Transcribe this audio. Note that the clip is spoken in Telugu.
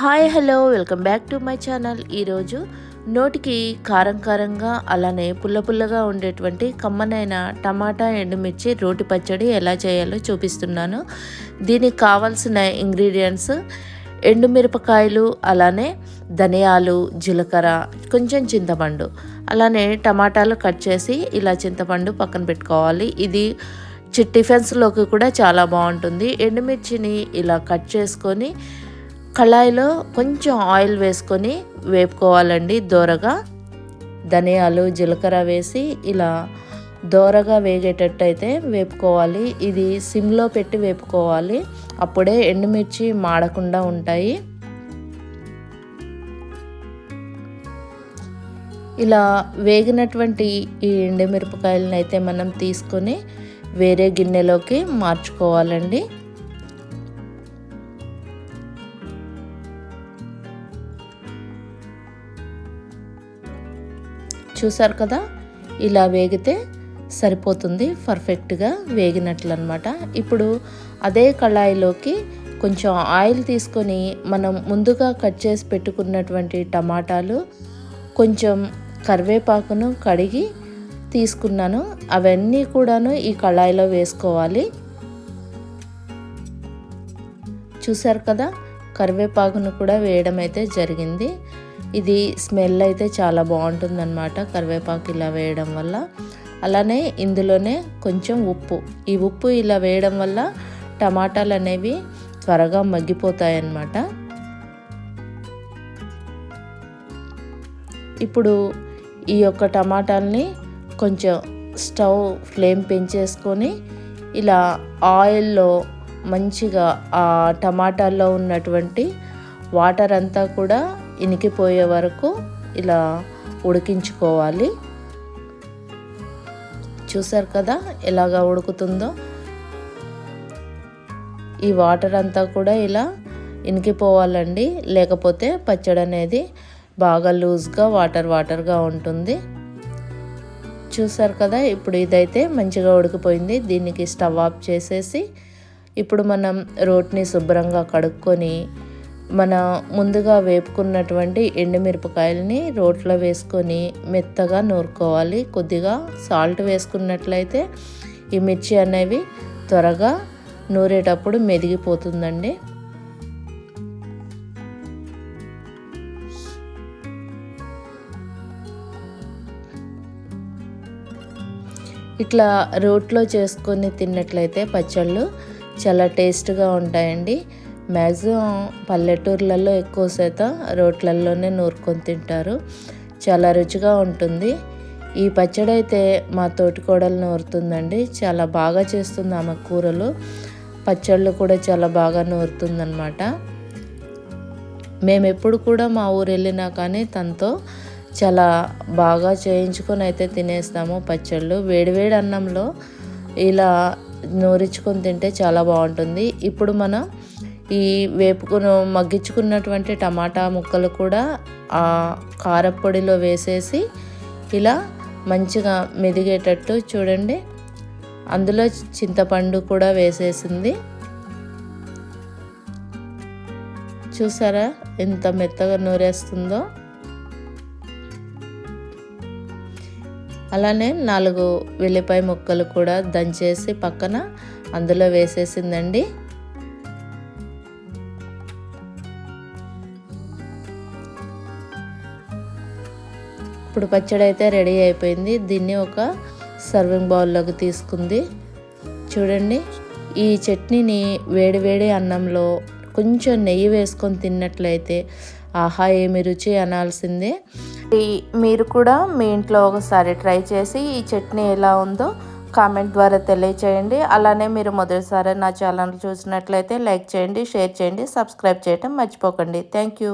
Hi hello welcome back to my channel. ఈరోజు నోటికి కారం కారంగా అలానే పుల్ల పుల్లగా ఉండేటువంటి కమ్మనైన టమాటా ఎండుమిర్చి రోటి పచ్చడి ఎలా చేయాలో చూపిస్తున్నాను. దీనికి కావాల్సిన ఇంగ్రీడియంట్స్ ఎండుమిరపకాయలు అలానే ధనియాలు జీలకర్ర కొంచెం చింతపండు. అలానే టమాటాలు కట్ చేసి ఇలా చింతపండు పక్కన పెట్టుకోవాలి. ఇది టిఫిన్స్లోకి కూడా చాలా బాగుంటుంది. ఎండుమిర్చిని ఇలా కట్ చేసుకొని కళాయిలో కొంచెం ఆయిల్ వేసుకొని వేపుకోవాలండి దోరగా. ధనియాలు జీలకర్ర వేసి ఇలా దోరగా వేగేటట్టు అయితే వేపుకోవాలి. ఇది సిమ్లో పెట్టి వేపుకోవాలి. అప్పుడే ఎండుమిర్చి మాడకుండా ఉంటాయి. ఇలా వేగినటువంటి ఈ ఎండుమిరపకాయలను అయితే మనం తీసుకొని వేరే గిన్నెలోకి మార్చుకోవాలండి. చూసారు కదా? ఇలా వేగితే సరిపోతుంది పర్ఫెక్ట్గా వేగినట్లు అనమాట ఇప్పుడు అదే కళాయిలోకి కొంచెం ఆయిల్ తీసుకొని మనం ముందుగా కట్ చేసి పెట్టుకున్నటువంటి టమాటాలు కొంచెం కరివేపాకును కడిగి తీసుకున్నాను. అవన్నీ కూడాను ఈ కళాయిలో వేసుకోవాలి. చూసారు కదా? కరివేపాకును కూడా వేయడం అయితే జరిగింది. ఇది స్మెల్ అయితే చాలా బాగుంటుందన్నమాట. కరివేపాకు ఇలా వేయడం వల్ల. అలానే ఇందులోనే కొంచెం ఉప్పు. ఈ ఉప్పు ఇలా వేయడం వల్ల టమాటాలు అనేవి త్వరగా మగ్గిపోతాయి అన్నమాట ఇప్పుడు ఈ యొక్క టమాటాలని కొంచెం స్టవ్ ఫ్లేమ్ పెంచేసుకొని ఇలా ఆయిల్లో మంచిగా ఆ టమాటాల్లో ఉన్నటువంటి వాటర్ అంతా కూడా ఇనికిపోయే వరకు ఇలా ఉడికించుకోవాలి. చూసారు కదా ఎలాగా ఉడుకుతుందో? ఈ వాటర్ అంతా కూడా ఇలా ఇనికిపోవాలండి. లేకపోతే పచ్చడి అనేది బాగా లూజ్గా వాటర్ వాటర్గా ఉంటుంది. చూసారు కదా ఇప్పుడు ఇదైతే మంచిగా ఉడికిపోయింది. దీనికి స్టవ్ ఆఫ్ చేసేసి ఇప్పుడు మనం రోట్ని శుభ్రంగా కడుక్కొని మన ముందుగా వేపుకున్నటువంటి ఎండుమిరపకాయలని రోట్లో వేసుకొని మెత్తగా నూరుకోవాలి. కొద్దిగా సాల్ట్ వేసుకున్నట్లయితే ఈ మిర్చి అనేవి త్వరగా నూరేటప్పుడు మెదిగిపోతుందండి. ఇట్లా రోట్లో చేసుకొని తిన్నట్లయితే పచ్చళ్ళు చాలా టేస్ట్గా ఉంటాయండి. మ్యాక్సిమం పల్లెటూర్లలో ఎక్కువ శాతం రోట్లల్లోనే నూరుకొని తింటారు. చాలా రుచిగా ఉంటుంది. ఈ పచ్చడి అయితే మా తోటి కోడలు నూరుతుందండి. చాలా బాగా చేస్తుంది ఆమె కూరలు. పచ్చళ్ళు కూడా చాలా బాగా నూరుతుందనమాట మేము ఎప్పుడు కూడా మా ఊరు వెళ్ళినా కానీ తనతో చాలా బాగా చేయించుకొని అయితే తినేస్తాము పచ్చళ్ళు. వేడివేడి అన్నంలో ఇలా నూరించుకొని తింటే చాలా బాగుంటుంది. ఇప్పుడు మనం ఈ వేపుకును మగ్గించుకున్నటువంటి టమాటా ముక్కలు కూడా ఆ కారపొడిలో వేసేసి ఇలా మంచిగా మెదిగేటట్టు చూడండి. అందులో చింతపండు కూడా వేసేసింది. చూసారా ఎంత మెత్తగా నూరేస్తుందో? అలానే నాలుగు వెల్లిపాయ ముక్కలు కూడా దంచేసి పక్కన అందులో వేసేసిందండి. ఇప్పుడు పచ్చడి అయితే రెడీ అయిపోయింది. దీన్ని ఒక సర్వింగ్ బౌల్లోకి తీసుకుంది. చూడండి ఈ చట్నీని వేడివేడి అన్నంలో కొంచెం నెయ్యి వేసుకొని తిన్నట్లయితే ఆహా ఏమి రుచి అనాల్సిందే. మీరు కూడా మీ ఇంట్లో ఒకసారి ట్రై చేసి ఈ చట్నీ ఎలా ఉందో కామెంట్ ద్వారా తెలియచేయండి. అలానే మీరు మొదటిసారి నా ఛానల్ చూసినట్లయితే లైక్ చేయండి షేర్ చేయండి సబ్స్క్రైబ్ చేయటం మర్చిపోకండి. Thank you.